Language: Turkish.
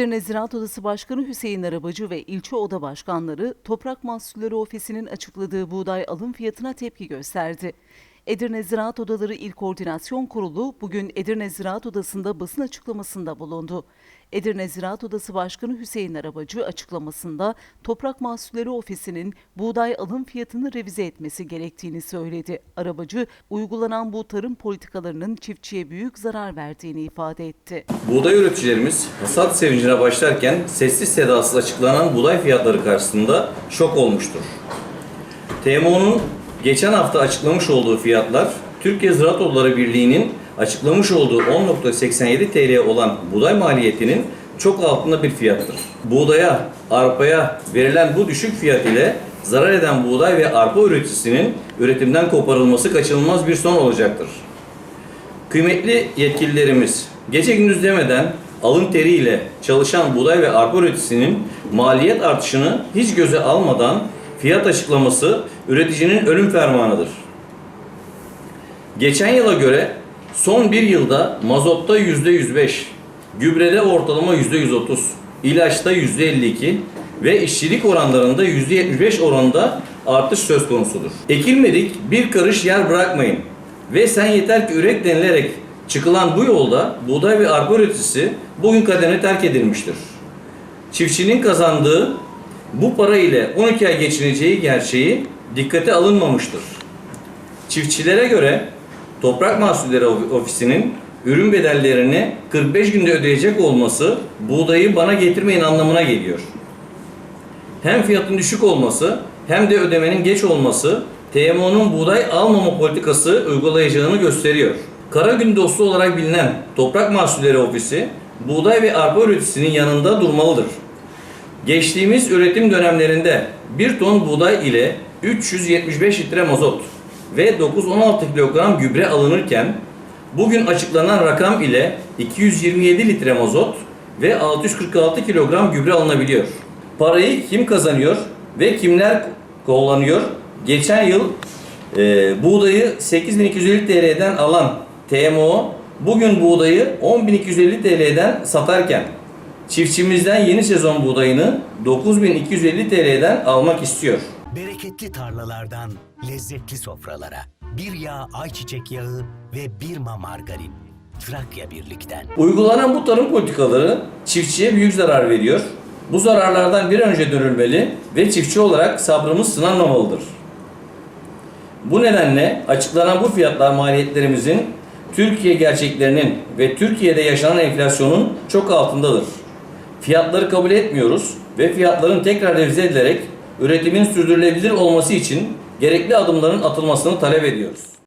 Edirne Ziraat Odası Başkanı Hüseyin Arabacı ve ilçe oda başkanları Toprak Mahsulleri Ofisi'nin açıkladığı buğday alım fiyatına tepki gösterdi. Edirne Ziraat Odaları İl Koordinasyon Kurulu bugün Edirne Ziraat Odası'nda basın açıklamasında bulundu. Edirne Ziraat Odası Başkanı Hüseyin Arabacı açıklamasında Toprak Mahsulleri Ofisi'nin buğday alım fiyatını revize etmesi gerektiğini söyledi. Arabacı, uygulanan bu tarım politikalarının çiftçiye büyük zarar verdiğini ifade etti. Buğday üreticilerimiz hasat sevincine başlarken sessiz sedasız açıklanan buğday fiyatları karşısında şok olmuştur. TMO'nun geçen hafta açıklamış olduğu fiyatlar Türkiye Ziraat Odaları Birliği'nin açıklamış olduğu 10.87 TL olan buğday maliyetinin çok altında bir fiyattır. Buğdaya, arpaya verilen bu düşük fiyat ile zarar eden buğday ve arpa üreticisinin üretimden koparılması kaçınılmaz bir son olacaktır. Kıymetli yetkililerimiz gece gündüz demeden alın teriyle çalışan buğday ve arpa üreticisinin maliyet artışını hiç göze almadan fiyat açıklaması üreticinin ölüm fermanıdır. Geçen yıla göre son bir yılda mazotta %105, gübrede ortalama %130, ilaçta %52 ve işçilik oranlarında %75 oranında artış söz konusudur. Ekilmedik bir karış yer bırakmayın ve sen yeter ki ürek denilerek çıkılan bu yolda buğday ve arpa üreticisi bugün kaderine terk edilmiştir. Çiftçinin kazandığı bu para ile 12 ay geçineceği gerçeği dikkate alınmamıştır. Çiftçilere göre Toprak Mahsulleri Ofisi'nin ürün bedellerini 45 günde ödeyecek olması buğdayı bana getirmeyin anlamına geliyor. Hem fiyatın düşük olması hem de ödemenin geç olması TMO'nun buğday almama politikası uygulayacağını gösteriyor. Kara gün dostu olarak bilinen Toprak Mahsulleri Ofisi buğday ve arpa üreticisinin yanında durmalıdır. Geçtiğimiz üretim dönemlerinde 1 ton buğday ile 375 litre mazot ve 9-16 kilogram gübre alınırken bugün açıklanan rakam ile 227 litre mazot ve 646 kilogram gübre alınabiliyor. Parayı kim kazanıyor ve kimler kullanıyor? Geçen yıl e, buğdayı 8250 TL'den alan TMO bugün buğdayı 10250 TL'den satarken çiftçimizden yeni sezon buğdayını 9250 TL'den almak istiyor. Bereketli tarlalardan lezzetli sofralara. Bir yağ ayçiçek yağı ve bir ma margarin. Trakya Birlik'ten. Uygulanan bu tarım politikaları çiftçiye büyük zarar veriyor. Bu zararlardan bir önce dönülmeli ve çiftçi olarak sabrımız sınanmamalıdır. Bu nedenle açıklanan bu fiyatlar maliyetlerimizin Türkiye gerçeklerinin ve Türkiye'de yaşanan enflasyonun çok altındadır. Fiyatları kabul etmiyoruz ve fiyatların tekrar revize edilerek üretimin sürdürülebilir olması için gerekli adımların atılmasını talep ediyoruz.